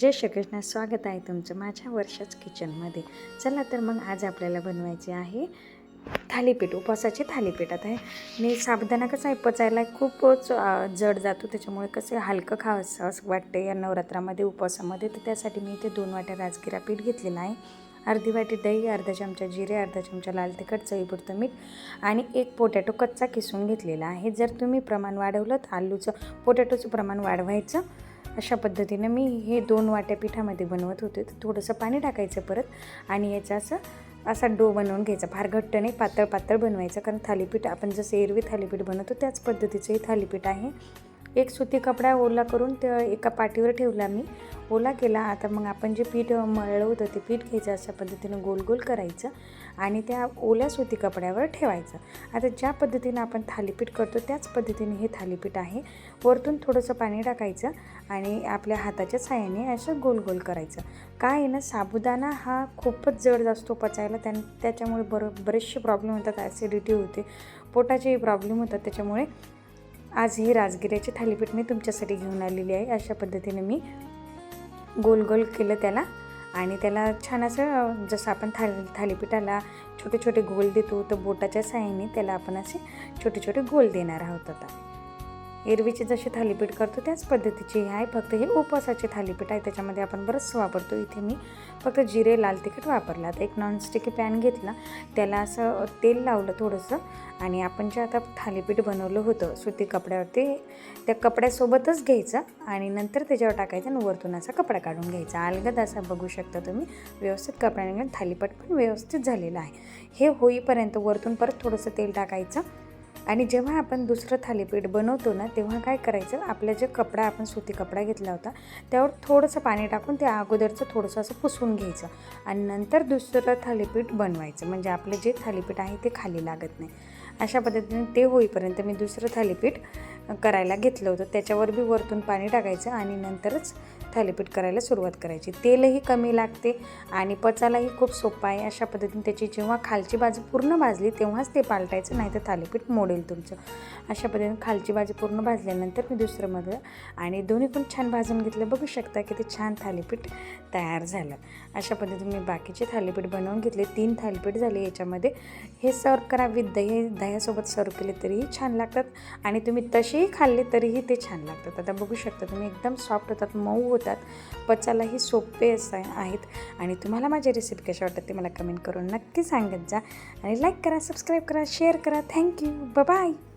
जय श्रीकृष्ण स्वागत आहे तुमचं माझ्या वर्षाच किचनमध्ये. चला तर मग आज आपल्याला बनवायचे आहे थालीपीठ उपवासाचे थालीपीठ. आता आहे आणि साबुदाणा कसं आहे पचायला खूपच जड जातो त्याच्यामुळे कसं हलकं खावंसं असं वाटते या नवरात्रामध्ये उपवासामध्ये. तर त्यासाठी मी इथे दोन वाट्या राजगिरा पीठ घेतलेलं आहे. अर्धी वाटी दही अर्धा चमचा जिरे अर्धा चमचा लाल तिखट चवीपुरतं मीठ आणि एक पोटॅटो कच्चा किसून घेतलेला आहे. जर तुम्ही प्रमाण वाढवलं तर आलूचं पोटॅटोचं प्रमाण वाढवायचं. अशा पद्धतीनं मी हे दोन वाट्या पिठामध्ये बनवत होते. तर थोडंसं पाणी टाकायचं परत आणि याचा असं असा डो बनवून घ्यायचा. फार घट्ट नाही पातळ पातळ बनवायचं. कारण थालीपीठ आपण जसं एरवी थालीपीठ बनवतो त्याच पद्धतीचं हे थालीपीठ आहे. एक सुती कपडा ओला करून त्या एका पाठीवर ठेवला मी. ओला केला. आता मग आपण जे पीठ मळलं होतं ते पीठ घ्यायचं अशा पद्धतीनं गोल गोल करायचं आणि त्या ओल्या सुती कपड्यावर ठेवायचं. आता ज्या पद्धतीनं आपण थालीपीठ करतो त्याच पद्धतीने हे थालीपीठ आहे. वरतून थोडंसं पाणी टाकायचं आणि आपल्या हाताच्या साह्याने असं गोल गोल करायचं. काय आहे ना साबुदाणा हा खूपच जड असतो पचायला. त्या त्याच्यामुळे बरं बरेचसे प्रॉब्लेम होतात ॲसिडिटी होते पोटाचेही प्रॉब्लेम होतात. त्याच्यामुळे आज हे राजगिऱ्याचे थालीपीठ मी तुमच्यासाठी घेऊन आलेली आहे. अशा पद्धतीने मी गोल गोल केलं त्याला. आणि त्याला छान असं जसं आपण थाली थालीपीठाला छोटे छोटे गोल देतो तर बोटाच्या साहाय्याने त्याला आपण असे छोटे छोटे गोल देणार आहोत आता. एरवीचे जशी थालीपीठ करतो त्याच पद्धतीची हे आहे. फक्त हे उपवासाचे थालीपीठ आहे त्याच्यामध्ये आपण बरंचसं वापरतो. इथे मी फक्त जिरे लाल तिखट वापरला. आता एक नॉनस्टिकी पॅन घेतला. त्याला असं तेल लावलं थोडंसं आणि आपण जे आता थालीपीठ बनवलं होतं सुती कपड्यावर ते त्या कपड्यासोबतच घ्यायचं आणि नंतर त्याच्यावर टाकायचं आणि वरतून असा कपडा काढून घ्यायचा. अलगद असा बघू शकता तुम्ही व्यवस्थित कपड्याने घेऊन थालीपीठ पण व्यवस्थित झालेलं आहे. हे होईपर्यंत वरतून परत थोडंसं तेल टाकायचं आणि जेव्हा आपण दुसरं थालीपीठ बनवतो ना तेव्हा काय करायचं? आपला जे कपडा आपण सुती कपडा घेतला होता त्यावर थोडंसं पाणी टाकून त्या अगोदरचं थोडंसं असं पुसून घ्यायचं आणि नंतर दुसरं थालीपीठ बनवायचं. म्हणजे आपलं जे थालीपीठ आहे ते खाली लागत नाही. अशा पद्धतीने ते होईपर्यंत मी दुसरं थालीपीठ करायला घेतलं होतं. त्याच्यावर बी वरतून पाणी टाकायचं आणि नंतरच थालीपीठ करायला सुरुवात करायची. तेलही कमी लागते आणि पचायलाही खूप सोपं आहे. अशा पद्धतीने त्याची जेव्हा खालची बाजू पूर्ण भाजली तेव्हाच ते पालटायचं नाही तर थालीपीठ मोडेल तुमचं. अशा पद्धतीने खालची बाजू पूर्ण भाजल्यानंतर मी दुसरं मधलं आणि दोन्ही पण छान भाजून घेतलं. बघू शकता की ते छान थालीपीठ तयार झालं. अशा पद्धतीने मी बाकीचे थालीपीठ बनवून घेतले. तीन थालीपीठ झाले याच्यामध्ये. हे सर्व करा विथ दही. दह्यासोबत सर्व केले तरीही छान लागतात आणि तुम्ही तसेही खाल्ले तरीही ते छान लागतात. आता बघू शकता तुम्ही एकदम सॉफ्ट होतात मऊ होतात. होतात पचायलाही सोपे असं आहेत. आणि तुम्हाला माझी रेसिपी कशा वाटतात ते मला कमेंट करून नक्की सांगत जा. आणि लाईक करा सबस्क्राईब करा शेअर करा. Thank you bye